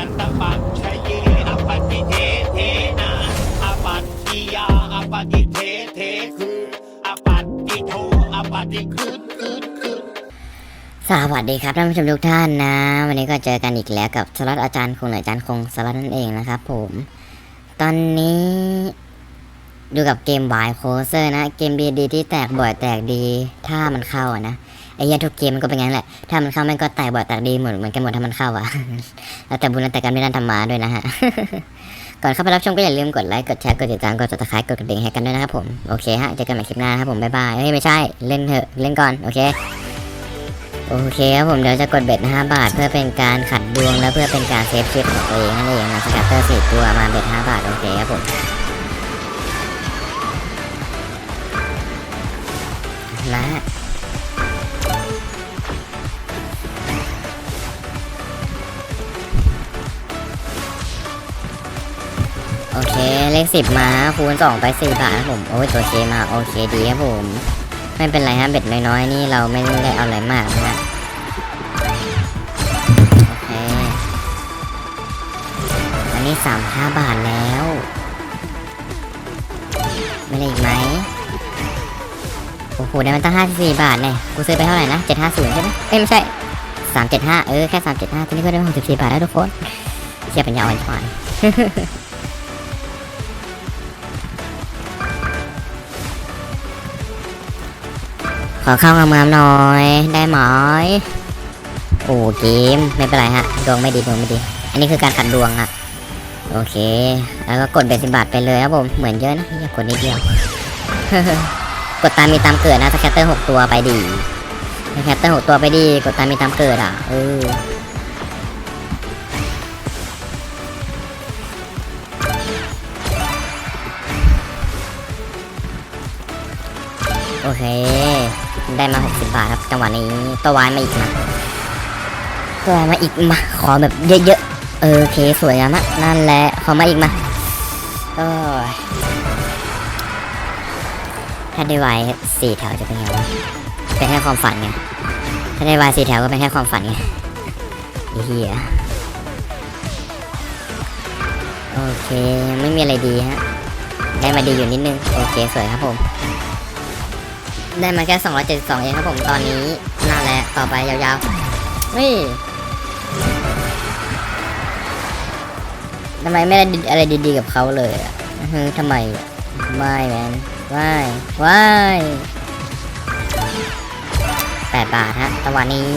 นันตปัจชเยอปฏิเทเทนะอปัตติยาอปฏิเทเทคืออปัตติโทอปฏิคืนคืนคืนสวัสดีครับท่านผู้ชมทุกท่านนะ วันนี้ก็เจอกันอีกแล้วกับสล็อตอาจารย์คงหรืออาจารย์คงสล็อตนั่นเองนะครับผม ตอนนี้ดูกับเกมบายโคเซอร์นะ เกมดีดีที่แตกบ่อยแตกดี ถ้ามันเข้าอะนะ อ้ยทุกเกมมันก็เป็นงั้นแหละ ถ้ามันเข้ามันก็แตกบ่อแตกดีเหมือนเหมือนกันหมดถ้ามันเข้าอะแล้วแต่บุญแล้วแต่กรรมที่นั่นทำมาด้วยนะฮะ ก่อนเข้าไปรับชมก็อย่าลืมกดไลค์ กดแชร์ กดติดตาม กดติดตามกดกระดิ่งให้กันด้วยนะครับผม โอเคฮะ เจอกันใหม่คลิปหน้าครับผม บ๊ายบาย เฮ้ยไม่ใช่ เล่นเถอะ เล่นก่อน โอเค โอเคครับผม เดี๋ยวจะกดเบ็ด5บาท เพื่อเป็นการขัดดวงและเพื่อเป็นการเซฟชิปของตัวเองนั่นเองนะสกัตเตอร์สี่ตัวมาเบ็ด5บาท โอเคครับผมมา อเค เลขสิบมาคูณสองไปสี่บาทครับผม โอ้ยตัวเคมาโอเคดีครับผม ไม่เป็นไรฮะเบ็ดน้อยๆนี่เราไม่ได้เอาอะไรมากนะโอเค อันนี้สามห้าบาทแล้ว ไม่ได้อีกไหมโอ้โหได้มันตั้งห้าสี่บาทเนี่ยกูซื้อไปเท่าไหร่นะเจ็ดห้าศูนย์ใช่ไหมเอ้ยไม่ใช่สามเจ็ดห้าเออแค่สามเจ็ดห้าทีนี้ก็ได้หกสิบสี่บาทแล้วทุกคนเทียบเป็นยาวอันควาน ขอเข้างามๆหน่อยได้ไหมโอ้เกมไม่เป็นไรฮะดวงไม่ดีดวงไม่ดี อันนี้คือการขัดดวงอะโอเค แล้วก็กดเบสิบาทไปเลยครับผมเหมือนเยอะนะอย่ากดนิดเดียวกดตามมีตามเกิดนะสแคตเตอร์หกตัวไปดีสแคตเตอร์หกตัวไปดี กดตามมีตามเกิดอะเออ โอเค ได้มา 60 บาทครับ จังหวะนี้ตัววายมาอีกมาตัววายมาอีกมา ขอแบบเยอะๆ เออโอเคสวยงามมากนั่นแหละ ขอมาอีกมาโอ้ยถ้าได้วายสี่แถวจะเป็นไงวะเป็นแค่ความฝันไง ถ้าได้วายสี่แถวก็เป็นแค่ความฝันไงเฮียโอเค ไม่มีอะไรดีฮะ ได้มาดีอยู่นิดนึง โอเค สวยครับผม ได้มาแค่ 272 เองครับผมตอนนี้นั่นแหละต่อไปยาวๆนี่ทำไมไม่ได้อะไรดีๆกับเขาเลยอะอื้อหือทำไมอะไม่แมนว้ายว้ายแปดบาทฮะตะวันนี้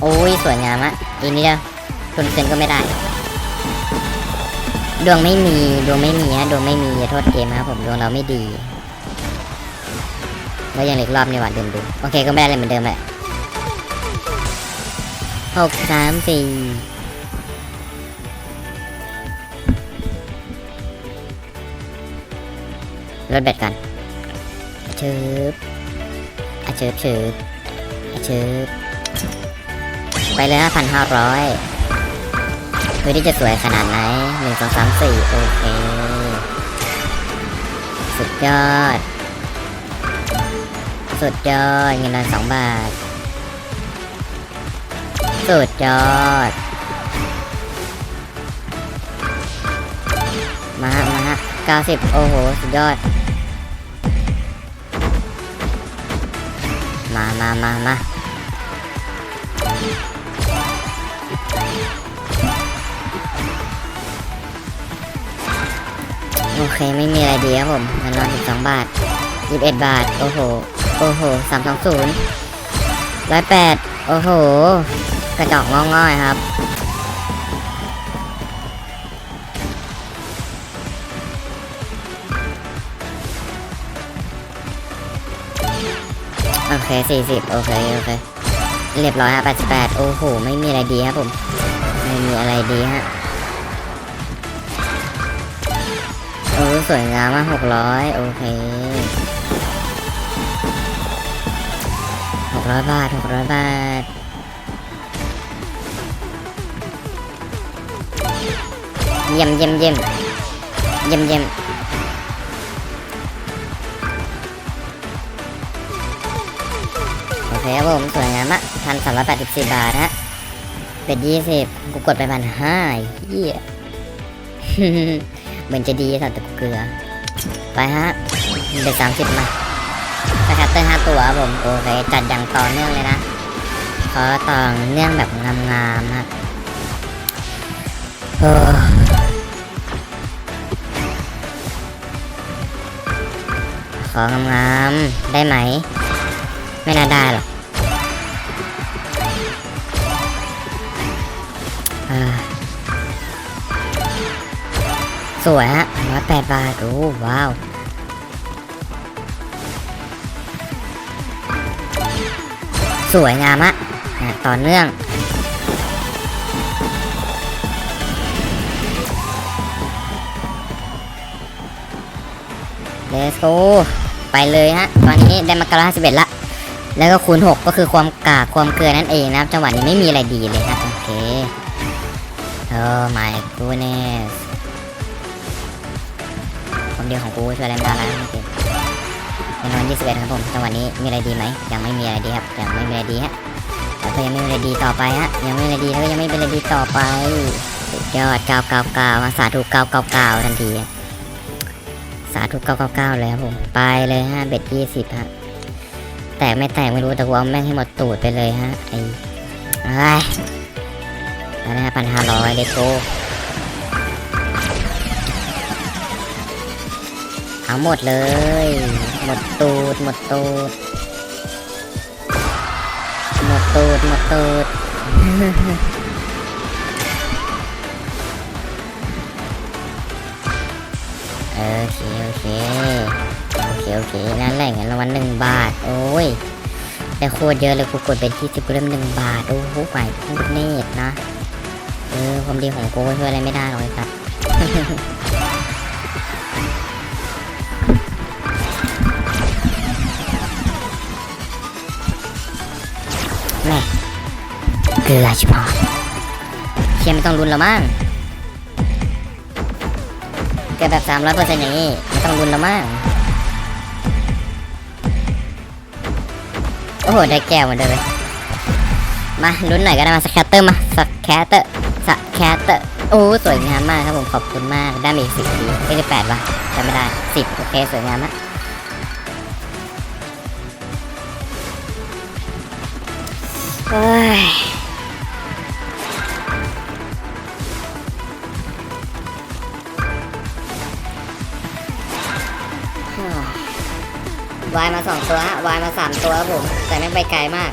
โอ้ย สวยงามอะอีกนิดเดียวทุนเซ็นก็ไม่ได้ ดวงไม่มีดวงไม่มีฮะดวงไม่มีอย่าโทษเกมครับผมดวงเราไม่ดีแล้วยังเหลืออกรอบนี่หว่าเดิมดูโอเคก็ไม่ได้เลยเหมือนเดิมแหละหกสามสี่ลดแบตกันเชิบเชิบเชิบเชิบไปเลยห้าพันห้าร้อย คือที่จะสวยขนาดไหนหนึ่งสองสามสี่โอเค สุดยอด สุดยอดเงินเดือนสองบาท สุดยอด มาฮะมาฮะเก้าสิบโอ้โห สุดยอด มามามามา โอเคไม่มีอะไรดีครับผมเงินรอนสิบสองบาทยี่สิบเอ็ดบาท โอ้โห โอ้โหสามสองศูนย์ร้อยแปดโอ้โห กระจอกงอๆครับ โอเคสี่สิบโอเค โอเค เรียบร้อยฮะแปดสิบแปดโอ้โห ไม่มีอะไรดีครับผม ไม่มีอะไรดีฮะ สวยงามมากหกร้อยโอเคหกร้อยบาทหกร้อยบาทเยี่ยมเยี่ยมเยี่ยมเยี่ยมเยี่ยมโอเคครับผมสวยงามมากพันสามร้อยแปดสิบสี่บาทฮะเป็นยี่สิบกูกดไปพันห้าเหี้ย เหมือนจะดีสัตว์แต่กูเกลือ ไปฮะเด็กสามสิบมาสแคตเตอร์ห้าตัวครับผม โอเค จัดอย่างต่อเนื่องเลยนะ ขอต่อเนื่องแบบงามๆฮะเออของามๆได้ไหม ไม่น่าได้หรอก สวยฮะร้อยแปดบาทโอ้ว้าวสวยงามอะอะต่อเนื่อง เลสโกไปเลยฮะ ตอนนี้ได้มากราสิบเอ็ดละ แล้วก็คูณ 6 ก็คือความกากความเกลือนั่นเองนะครับ จังหวะนี้ไม่มีอะไรดีเลยฮะโอเค โอ้ my goodness ความเดียวของกูช่วยอะไรไม่ได้แล้วจริงๆเป็นวันที่11ครับผมจังหวะนี้มีอะไรดีไหมยังไม่มีอะไรดีครับยังไม่มีอะไรดีฮะแล้วก็ยังไม่มีอะไรดีต่อไปฮะยังไม่มีอะไรดีแล้วก็ยังไม่เป็นอะไรดีต่อไปสุดยอด999มาเก้าสาธุ999ทันทีฮะสาธุ999เก่าเก่าเลยครับผมไปเลยฮะเบ็ด20ฮะแตกไม่แตกไม่รู้แต่กูเอาแม่งให้หมดตูดไปเลยฮะไอ้ไอ้ยไปนะฮะพันห้าร้อยเลโก้ เอาหมดเลย หมดตูด หมดตูด หมดตูด หมดตูด โอเคโอเคโอเคโอเคนั่นแหละเงินรางวัลหนึ่งบาท โอ้ยแต่โคตรเยอะเลยกูกดเป็นที่สิบกูเริ่มหนึ่งบาท โอ้โหไหวพูดเนตนะ เออความดีของกูช่วยอะไรไม่ได้หรอกไอ้สั กลือชิบหายเชียไม่ต้องรุนแล้วมั้งเกิดแบบสามร้อยเปอร์เซ็นต์อย่างนี้ไม่ต้องรุนแล้วมั้งโอ้โห ได้แก้วหมือนเดิมเลยมาลุ้นหน่อยก็ได้มาสแคตเตอร์มาสแคตเตอร์สแคตเตอร์โอ้สวยงามมากครับผมขอบคุณมากได้มาอีกสิบทีไม่ได้แปดวะจำไม่ได้สิบโอเคสวยงามนะเฮ้ย มาสองตัวฮะวายมาสามตัวครับผม แต่ไม่งไปไกลมาก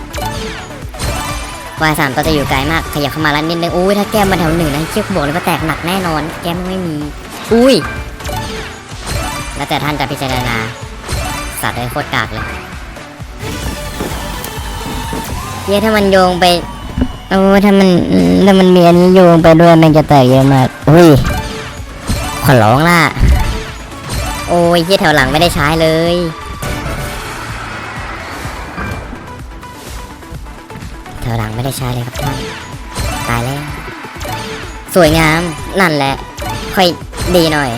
วายสามตัวจะอยู่ไกลมาก ขยับเข้ามาแล้วนิดนึงอุ้ยถ้าแก้มมาแถวหนึ่งนะเชี่ยกูบอกเลยว่าแตกหนักแน่นอน แก้มไม่มี อุ้ย แล้วแต่ท่านจะพิจารณา สัตว์เลยโคตรกากเลยเย้ถ้ามันโยงไปโอ้ถ้ามันถ้ามันมีอันนี้โยงไปด้วยมันจะแตกเยอะมาก อุ้ย ขอร้องล่ะ โอ้ยเยี่แถวหลังไม่ได้ใช้เลย แถวหลังไม่ได้ใช้เลยครับท่านตายแล้วสวยงามนั่นแหละ ค่อยดีหน่อย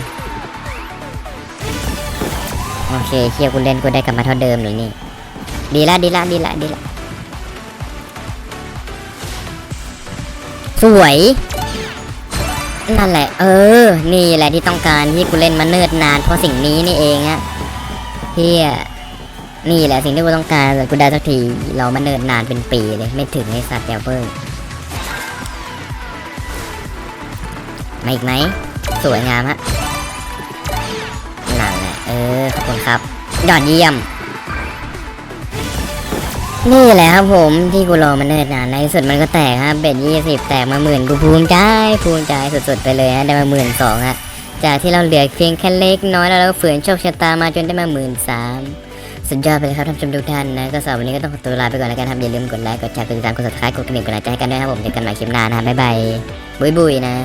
โอเคเคียกูเล่นกูได้กลับมาเท่าเดิมหรือนี่ ดีละดีละดีละดีละสวย นั่นแหละ เออ นี่แหละที่ต้องการที่กูเล่นมาเนิ่นนานเพราะสิ่งนี้นี่เองฮะเฮีย นี่แหละสิ่งที่กูต้องการเลยกูได้สักที เรามาเนินนานเป็นปีเลยไม่ถึงไอ้สัตว์แกเบอร์มาอีกไหม สวยงามฮะนั่นแหละเออ ขอบคุณครับ ยอดเยี่ยม นี่แหละครับผมที่กูรอมาเนิ่นนานในที่สุดมันก็แตกฮะเบ็ดยี่สิบแตกมาหมื่นกูภูมิใจภูมิใจสุดๆไปเลยฮะได้มาหมื่นสองฮะจากที่เราเหลือเพียงแค่เล็กน้อยแล้วเราก็ฝืนโชคชะตามาจนได้มาหมื่นสาม สุดยอดไปเลยครับท่านผู้ชมทุกท่านนะก็สำหรับวันนี้ก็ต้องขอตัวลาไปก่อนแล้วกันครับอย่าลืมกดไลค์กดแชร์กดติดตามกด subscribe กดกระดิ่งกดไลค์ให้กันด้วยนะครับผมเจอกันใหม่คลิปหน้านะฮะบ๊ายบายบุยบุยนะ